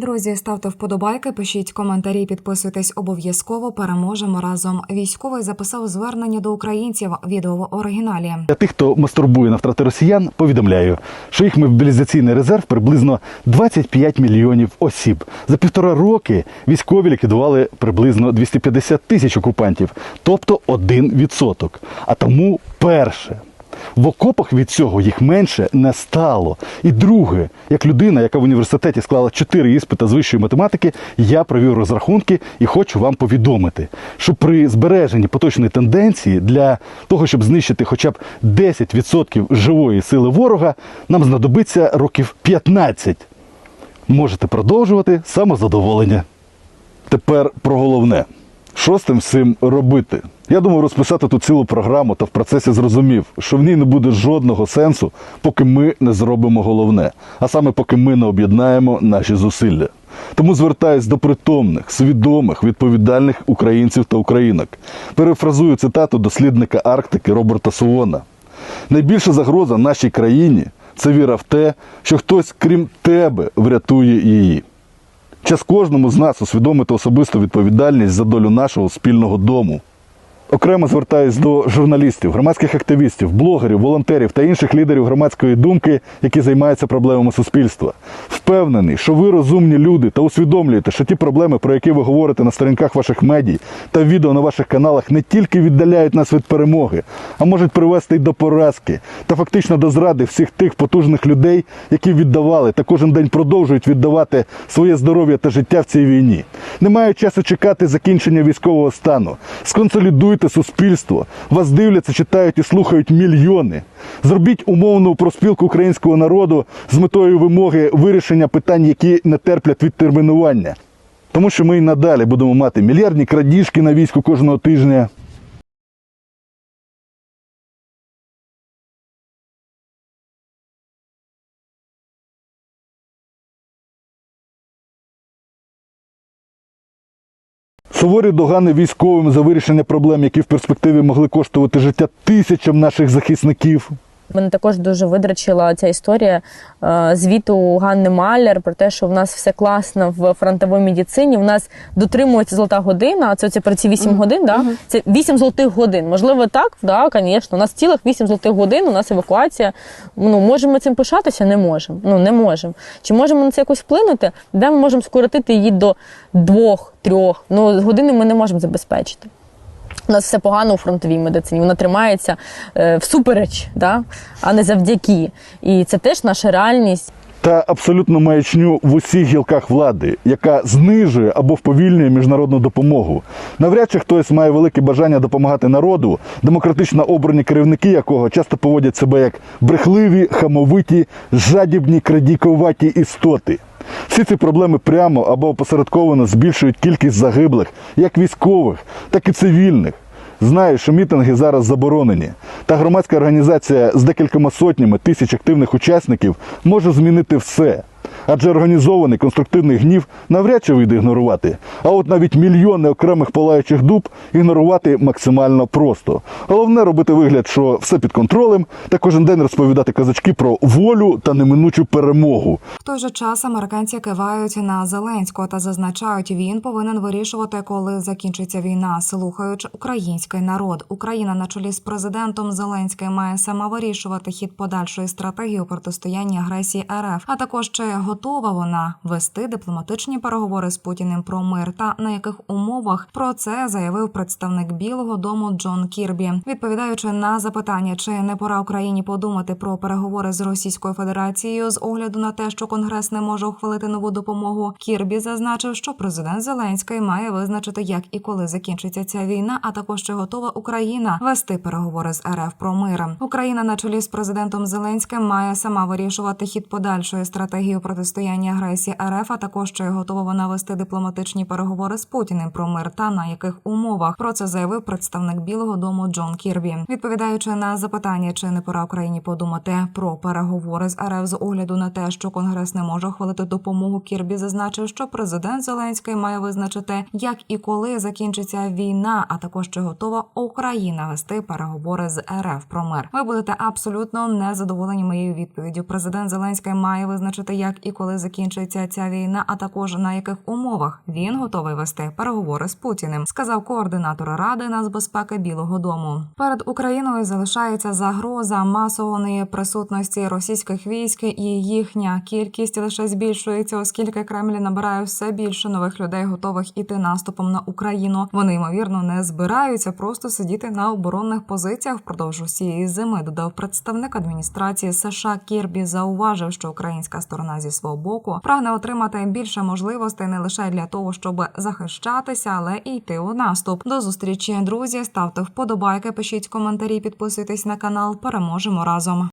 Друзі, ставте вподобайки, пишіть коментарі, підписуйтесь обов'язково. Переможемо разом. Військовий записав звернення до українців. Відео в оригіналі. Для тих, хто мастурбує на втрати росіян, повідомляю, що їх мобілізаційний резерв приблизно 25 мільйонів осіб. За півтора роки військові ліквідували приблизно 250 тисяч окупантів, тобто 1%. А тому перше. В окопах від цього їх менше не стало. І друге, як людина, яка в університеті склала 4 іспита з вищої математики, я провів розрахунки і хочу вам повідомити, що при збереженні поточної тенденції для того, щоб знищити хоча б 10% живої сили ворога, нам знадобиться років 15. Можете продовжувати самозадоволення. Тепер про головне. Що з тим всім робити? Я думав розписати тут цілу програму та в процесі зрозумів, що в ній не буде жодного сенсу, поки ми не зробимо головне, а саме поки ми не об'єднаємо наші зусилля. Тому звертаюсь до притомних, свідомих, відповідальних українців та українок. Перефразую цитату дослідника Арктики Роберта Суона. Найбільша загроза нашій країні це віра в те, що хтось, крім тебе, врятує її. Час кожному з нас усвідомити особисту відповідальність за долю нашого спільного дому. Окремо звертаюсь до журналістів, громадських активістів, блогерів, волонтерів та інших лідерів громадської думки, які займаються проблемами суспільства. Впевнений, що ви розумні люди та усвідомлюєте, що ті проблеми, про які ви говорите на сторінках ваших медій та відео на ваших каналах, не тільки віддаляють нас від перемоги, а можуть привести й до поразки та фактично до зради всіх тих потужних людей, які віддавали та кожен день продовжують віддавати своє здоров'я та життя в цій війні. Немає часу чекати закінчення військового стану. Сконсолідуйте суспільство. Вас дивляться, читають і слухають мільйони. Зробіть умовну проспілку українського народу з метою вимоги вирішення питань, які не терплять відтермінування. Тому що ми і надалі будемо мати мільярдні крадіжки на війську кожного тижня. Суворі догани військовим за вирішення проблем, які в перспективі могли коштувати життя тисячам наших захисників. Мене також дуже видрачила ця історія е, звіту Ганни Маляр про те, що в нас все класно в фронтовій медицині. В нас дотримується золота година, а це, це про ці 8 годин. Да? Це 8 золотих годин. Можливо, так, да, звісно. У нас цілих 8 золотих годин, у нас евакуація. Ну, можемо цим пишатися? Не можемо. Ну, не можемо. Чи можемо на це якось вплинути? Де ми можемо скоротити її до двох, трьох? Ну, години ми не можемо забезпечити. У нас все погано у фронтовій медицині. Вона тримається е, всупереч, да? а не завдяки. І це теж наша реальність. Та абсолютну маячню в усіх гілках влади, яка знижує або вповільнює міжнародну допомогу. Навряд чи хтось має велике бажання допомагати народу, демократично обрані керівники якого часто поводять себе як брехливі, хамовиті, жадібні, крадійковаті істоти. Всі ці проблеми прямо або опосередковано збільшують кількість загиблих, як військових, так і цивільних. Знаю, що мітинги зараз заборонені, та громадська організація з декількома сотнями тисяч активних учасників може змінити все. Адже організований конструктивний гнів навряд чи вийде ігнорувати. А от навіть мільйони окремих палаючих дуб ігнорувати максимально просто. Головне робити вигляд, що все під контролем, та кожен день розповідати казачки про волю та неминучу перемогу. В той же час американці кивають на Зеленського та зазначають, він повинен вирішувати, коли закінчиться війна, слухаючи український народ. Україна на чолі з президентом Зеленським має сама вирішувати хід подальшої стратегії у протистоянні агресії РФ, а також чи готова вона вести дипломатичні переговори з Путіним про мир та на яких умовах про це заявив представник Білого Дому Джон Кірбі, відповідаючи на запитання, чи не пора Україні подумати про переговори з Російською Федерацією з огляду на те, що Конгрес не може ухвалити нову допомогу. Кірбі зазначив, що президент Зеленський має визначити, як і коли закінчиться ця війна, а також чи готова Україна вести переговори з РФ про мир. Україна на чолі з президентом Зеленським має сама вирішувати хід подальшої стратегії у протистояння агресії РФ, а також чи готова вона вести дипломатичні переговори з Путіним про мир та на яких умовах. Про це заявив представник Білого Дому Джон Кірбі, відповідаючи на запитання, чи не пора Україні подумати про переговори з РФ з огляду на те, що Конгрес не може ухвалити допомогу. Кірбі зазначив, що президент Зеленський має визначити, як і коли закінчиться війна, а також чи готова Україна вести переговори з РФ про мир. Ви будете абсолютно незадоволені моєю відповіддю. Президент Зеленський має визначити, як і і коли закінчиться ця війна, а також на яких умовах він готовий вести переговори з Путіним, сказав координатор ради нацбезпеки Білого Дому. Перед Україною залишається загроза масованої присутності російських військ, і їхня кількість лише збільшується, оскільки Кремль набирає все більше нових людей, готових іти наступом на Україну. Вони ймовірно не збираються просто сидіти на оборонних позиціях впродовж усієї зими. Додав представник адміністрації США Кірбі. Зауважив, що українська сторона зі свого боку прагне отримати більше можливостей не лише для того, щоб захищатися, але і йти у наступ. До зустрічі, друзі. Ставте вподобайки, пишіть коментарі, підписуйтесь на канал. Переможемо разом.